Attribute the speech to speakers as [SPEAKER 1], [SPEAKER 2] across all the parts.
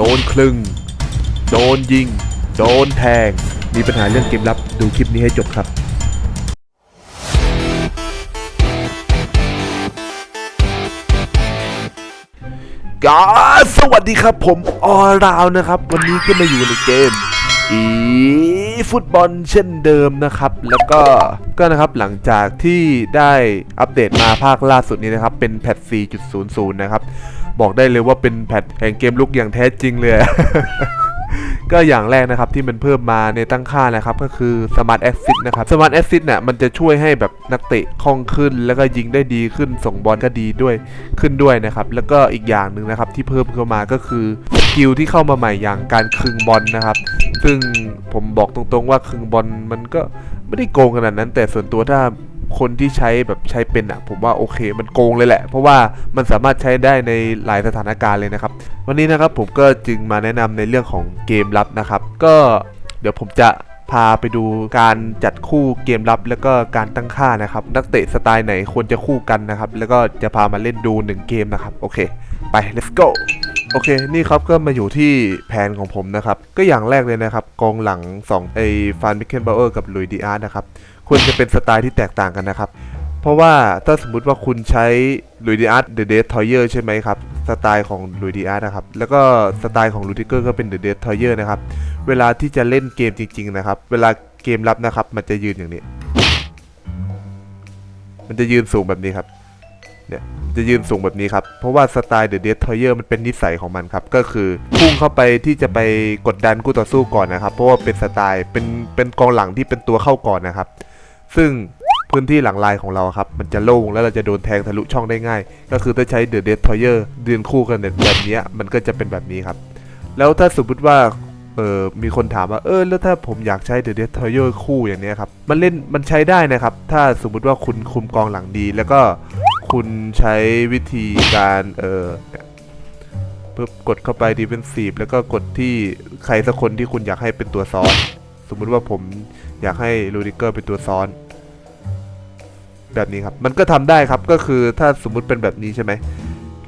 [SPEAKER 1] โดนคลึง โดนยิง โดนแทง มีปัญหาเรื่องเกมลับดูคลิปนี้ให้จบครับก็สวัสดีครับผมออราวนะครับ วันนี้ก็มาอยู่ในเกมอีฟุตบอลเช่นเดิมนะครับ แล้วก็ก็นะครับหลังจากที่ได้อัปเดตมาภาคล่าสุดนี้นะครับ เป็นแพท4.00 นะครับ บอกได้เลยว่าเป็นแพทแห่งเกมลุกอย่างแท้จริงเลย ก็อย่างแรกนะครับที่มันเพิ่มมาในตั้งค่านะครับก็คือ Smart Assist นะครับ Smart Assist เนี่ยมันจะช่วยให้แบบนักเตะคล่องขึ้น แล้วก็ยิงได้ดีขึ้นส่งบอลก็ดีด้วยขึ้นด้วยนะครับ แล้วก็อีกอย่างหนึ่งนะครับที่เพิ่มเข้ามาก็คือสกิลที่เข้ามาใหม่อย่างการคึงบอลนะครับ ซึ่งผมบอกตรงๆว่าคึงบอลมันก็ไม่ได้โกงขนาดนั้น แต่ส่วนตัวถ้า คนที่ใช้แบบใช้เป็นอะผมว่าโอเคมันโกงเลยแหละ เพราะว่ามันสามารถใช้ได้ในหลายสถานการณ์เลยนะครับ วันนี้นะครับผมก็จึงมาแนะนำในเรื่องของเกมลับนะครับ ก็เดี๋ยวผมจะพาไปดูการจัดคู่เกมลับ แล้วก็การตั้งค่านะครับ นักเตะสไตล์ไหนควรจะคู่กันนะครับ แล้วก็จะพามาเล่นดู 1 เกมนะครับ โอเค ไป let's go โอเคนี่ครับก็มาอยู่ที่แผนของผมนะครับ ก็อย่างแรกเลยนะครับกองหลัง2ไอฟานมิเคนบาเออร์กับลุยดีอาร์นะครับควรจะเป็นสไตล์ที่แตกต่างกันนะครับ เพราะว่าถ้าสมมุติว่าคุณใช้ลุยดีอาร์เดอะเดททอยเยอร์ใช่ไหมครับสไตล์ของลุยดีอาร์นะครับแล้วก็สไตล์ของลูติเกอร์ก็เป็นเดอะเดททอยเยอร์นะครับเวลาที่จะเล่นเกมจริง ๆ นะครับ เวลาเกมรับนะครับ มันจะยืนอย่างนี้ มันจะยืนสูงแบบนี้ครับ เนี่ยจะยืนสูงแบบนี้ครับ เพราะว่าสไตล์เดอะเดททอยเยอร์มันเป็นนิสัยของมันครับ ก็คือพุ่งเข้าไปที่จะไปกดดันคู่ต่อสู้ก่อนนะครับ เพราะว่าเป็นสไตล์เป็นเป็นกองหลังที่เป็นตัวเข้าก่อนนะครับ ซึ่งพื้นที่หลังลายของเราครับมันจะโล่งแล้วเราจะโดนแทงทะลุช่องได้ง่าย ก็คือถ้าใช้เดอะเดททอยเยอร์เดินคู่กันแบบนี้มันก็จะเป็นแบบนี้ครับ แล้วถ้าสมมติว่าเออมีคนถามว่าเออแล้วถ้าผมอยากใช้เดอะเดททอยเยอร์คู่อย่างนี้ครับ มันเล่นมันใช้ได้นะครับ ถ้าสมมุติว่าคุณคุมกองหลังดี แล้วก็ คุณใช้วิธีการเออเนี่ยปึ๊บกดเข้าไปดีเฟนซีฟแล้วก็กดที่ใครสักคนที่คุณอยากให้เป็นตัวซ้อน สมมุติว่าผมอยากให้ลูดิเกอร์เป็นตัวซ้อน แบบนี้ครับ มันก็ทำได้ครับก็คือถ้าสมมุติเป็นแบบนี้ใช่ไหม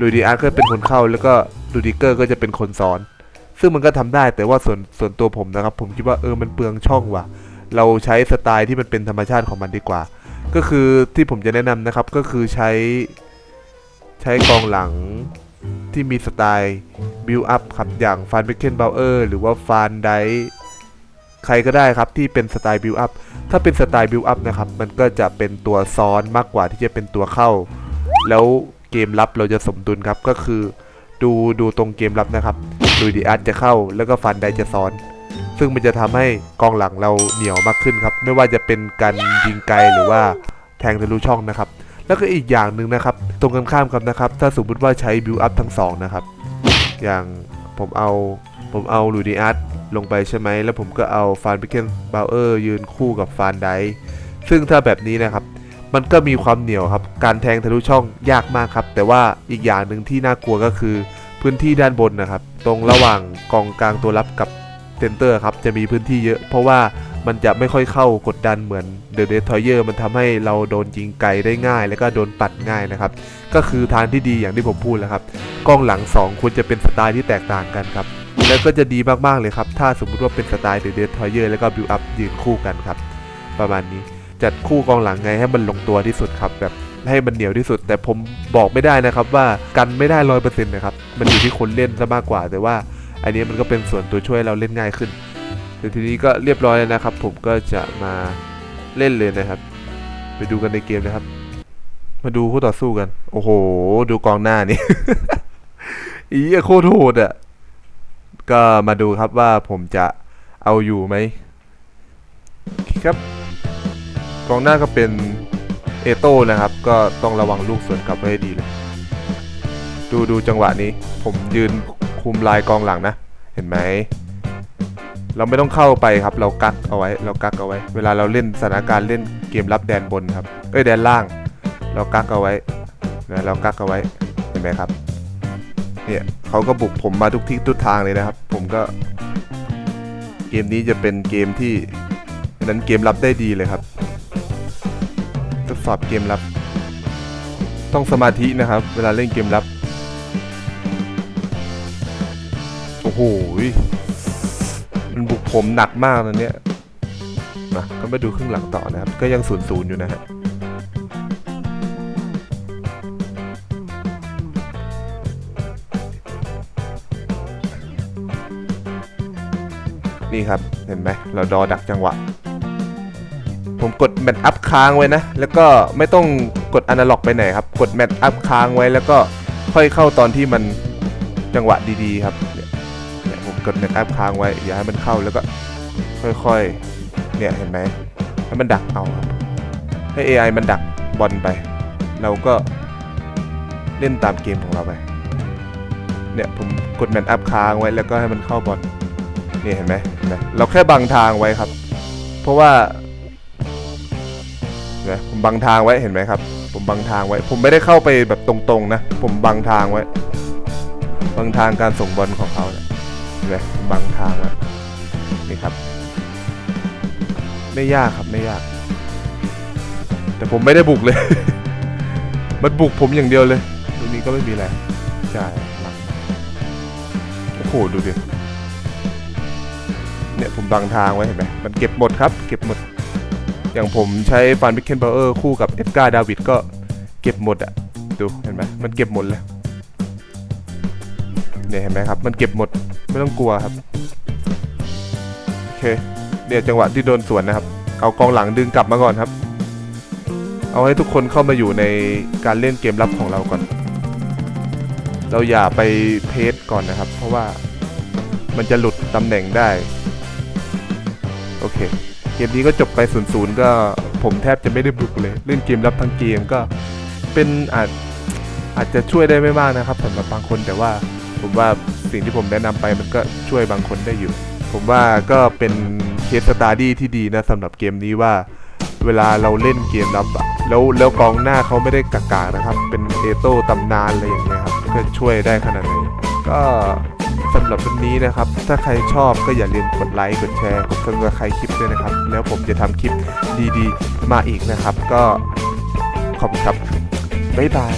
[SPEAKER 1] ลูดิอาร์ก็เป็นคนเข้า แล้วก็ลูดิเกอร์ก็จะเป็นคนซ้อน ซึ่งมันก็ทำได้แต่ว่าส่วนส่วนตัวผมนะครับ ผมคิดว่าเออมันเปลืองช่องว่ะ เราใช้สไตล์ที่มันเป็นธรรมชาติของมันดีกว่า ก็คือที่ผมจะแนะนำนะครับก็คือใช้ใช้กองหลังที่มีสไตล์บิลอัพครับอย่างฟานเบเคนเบลเออร์หรือว่าฟานไดใครก็ได้ครับที่เป็นสไตล์บิลอัพถ้าเป็นสไตล์บิลอัพนะครับมันก็จะเป็นตัวซ้อนมากกว่าที่จะเป็นตัวเข้า แล้วเกมรับเราจะสมดุลครับก็คือ ดูดูตรงเกมรับนะครับลุยดีอาร์ตจะเข้าแล้วก็ฟันไดจะซ้อน ซึ่งมันจะทำให้กองหลังเราเหนียวมากขึ้นครับ ไม่ว่าจะเป็นการยิงไกลหรือว่าแทงทะลุช่องนะครับ แล้วก็อีกอย่างหนึ่งนะครับ ตรงกันข้ามกันนะครับ ถ้าสมมติว่าใช้บิลอัพทั้งสองนะครับ อย่างผมเอาผมเอาลูดีอาร์ตลงไปใช่ไหม แล้วผมก็เอาฟานบิเกนบาวเออร์ยืนคู่กับฟานไดซึ่งถ้าแบบนี้นะครับ มันก็มีความเหนียวครับ การแทงทะลุช่องยากมากครับ แต่ว่าอีกอย่างหนึ่งที่น่ากลัวก็คือพื้นที่ด้านบนนะครับ ตรงระหว่างกองกลางตัวรับกับ เซนเตอร์ครับจะมีพื้นที่เยอะ เพราะว่ามันจะไม่ค่อยเข้ากดดันเหมือนเดอะเดททอยเยอร์มันทำให้เราโดนยิงไกลได้ง่าย แล้วก็โดนปัดง่ายนะครับ ก็คือทางที่ดีอย่างที่ผมพูดแล้วครับ กล้องหลัง 2 ควรจะเป็นสไตล์ที่แตกต่างกันครับ แล้วก็จะดีมากๆเลยครับ ถ้าสมมุติว่าเป็นสไตล์เดอะเดททอยเยอร์แล้วก็บิวอัพยืนคู่กันครับ ประมาณนี้จัดคู่กองหลังไงให้มันลงตัวที่สุดครับแบบให้มันเหนียวที่สุด แต่ผมบอกไม่ได้นะครับว่ากันไม่ได้ร้อยเปอร์เซ็นต์นะครับมันอยู่ที่คนเล่นซะมากกว่าแต่ว่า อันนี้มันก็เป็นส่วนตัวช่วยเราเล่นง่ายขึ้นแต่ทีนี้ก็เรียบร้อยแล้วนะครับ ผมก็จะมาเล่นเลยนะครับ ไปดูกันในเกมนะครับ มาดูคู่ต่อสู้กัน โอ้โห ดูกองหน้านี่ อีโคตรโหดอะ ก็มาดูครับว่าผมจะเอาอยู่ไหมครับ กองหน้าก็เป็นเอโต้นะครับ ก็ต้องระวังลูกสวนกลับให้ดีเลย ดูดูจังหวะนี้ ผมยืน คุมลายกองหลังนะ เห็นไหม เราไม่ต้องเข้าไปครับ เรากักเอาไว้ เรากักเอาไว้ เวลาเราเล่นสถานการณ์เล่นเกมรับแดนบนครับ เอ้ยแดนล่าง เรากักเอาไว้นะเรากักเอาไว้ เห็นไหมครับ เนี่ยเขาก็บุกผมมาทุกทิศทุกทางเลยนะครับ ผมก็ เกมนี้จะเป็นเกมที่นั้นเกมรับได้ดีเลยครับ ทดสอบเกมรับ ต้องสมาธินะครับ เวลาเล่นเกมรับ อ้โหยมันบุกผมหนักมากนะเนี่ยมาก็มาดูครึ่งหลังต่อนะครับ ก็ยังศูนย์ศูนย์อยู่นะฮะนี่ครับ เห็นไหมเราดอดักจังหวะ ผมกดแมทอัพค้างไว้นะ แล้วก็ไม่ต้องกดอนาล็อกไปไหนครับ กดแมทอัพค้างไว้แล้วก็ค่อยเข้าตอนที่มันจังหวะดีๆครับ เนี่ยเนี่ยผมกดแอัพค้างไว้ อย่าให้มันเข้าแล้วก็ค่อยๆ เนี่ยเห็นไหมให้มันดักเอาครับให้ AI มันดักบอลไป เราก็เล่นตามเกมของเราไป เนี่ยผมกดแมทอัพค้างไว้แล้วก็ให้มันเข้าบอลนี่เห็นไหมเห็นไหมเราแค่บังทางไว้ครับ เพราะว่าเห็นไหมผมบังทางไว้เห็นไหมครับ ผมบังทางไว้ ผมไม่ได้เข้าไปแบบตรงๆนะ ผมบังทางไว้ บังทางการส่งบอลของเขาเนี่ย เห็นไหมบังทางไว้นี่ครับ ไม่ยากครับไม่ยาก แต่ผมไม่ได้บุกเลย มันบุกผมอย่างเดียวเลยตรงนี้ก็ไม่มีอะไรใช่หลังโอ้โหดูดิเนี่ยผมบังทางไว้เห็นไหมมันเก็บหมดครับ เก็บหมด อย่างผมใช้ฟันบิคเคนเบอร์คู่กับเอ็ดกาดาวิดก็เก็บหมดอะดูเห็นไหมมันเก็บหมดเลย เนี่ยเห็นไหมครับ มันเก็บหมดไม่ต้องกลัวครับ โอเคเนี่ยจังหวะที่โดนสวนนะครับ เอากองหลังดึงกลับมาก่อนครับ เอาให้ทุกคนเข้ามาอยู่ในการเล่นเกมรับของเราก่อน เราอย่าไปเพจก่อนนะครับ เพราะว่ามันจะหลุดตำแหน่งได้ โอเค เกมนี้ก็จบไป0ูนย์ก็ผมแทบจะไม่ได้บุกเลย เล่นเกมรับทั้งเกมก็เป็นอาจอาจจะช่วยได้ไม่มากนะครับสำหรับบางคนแต่ว่า ผมว่าสิ่งที่ผมแนะนำไปมันก็ช่วยบางคนได้อยู่ ผมว่าก็เป็นเคสสตาดี้ที่ดีนะสำหรับเกมนี้ว่า เวลาเราเล่นเกมรับอะแล้วแล้วกองหน้าเขาไม่ได้กากานะครับ เป็นเอโต้ตำนานอะไรอย่างเงี้ยครับก็ช่วยได้ขนาดไหนก็สำหรับวันนี้นะครับ ถ้าใครชอบก็อย่าลืมกดไลค์กดแชร์กดซับสไครต์คลิปด้วยนะครับ แล้วผมจะทำคลิปดีๆ มาอีกนะครับ ก็ขอบคุณครับบ๊ายบาย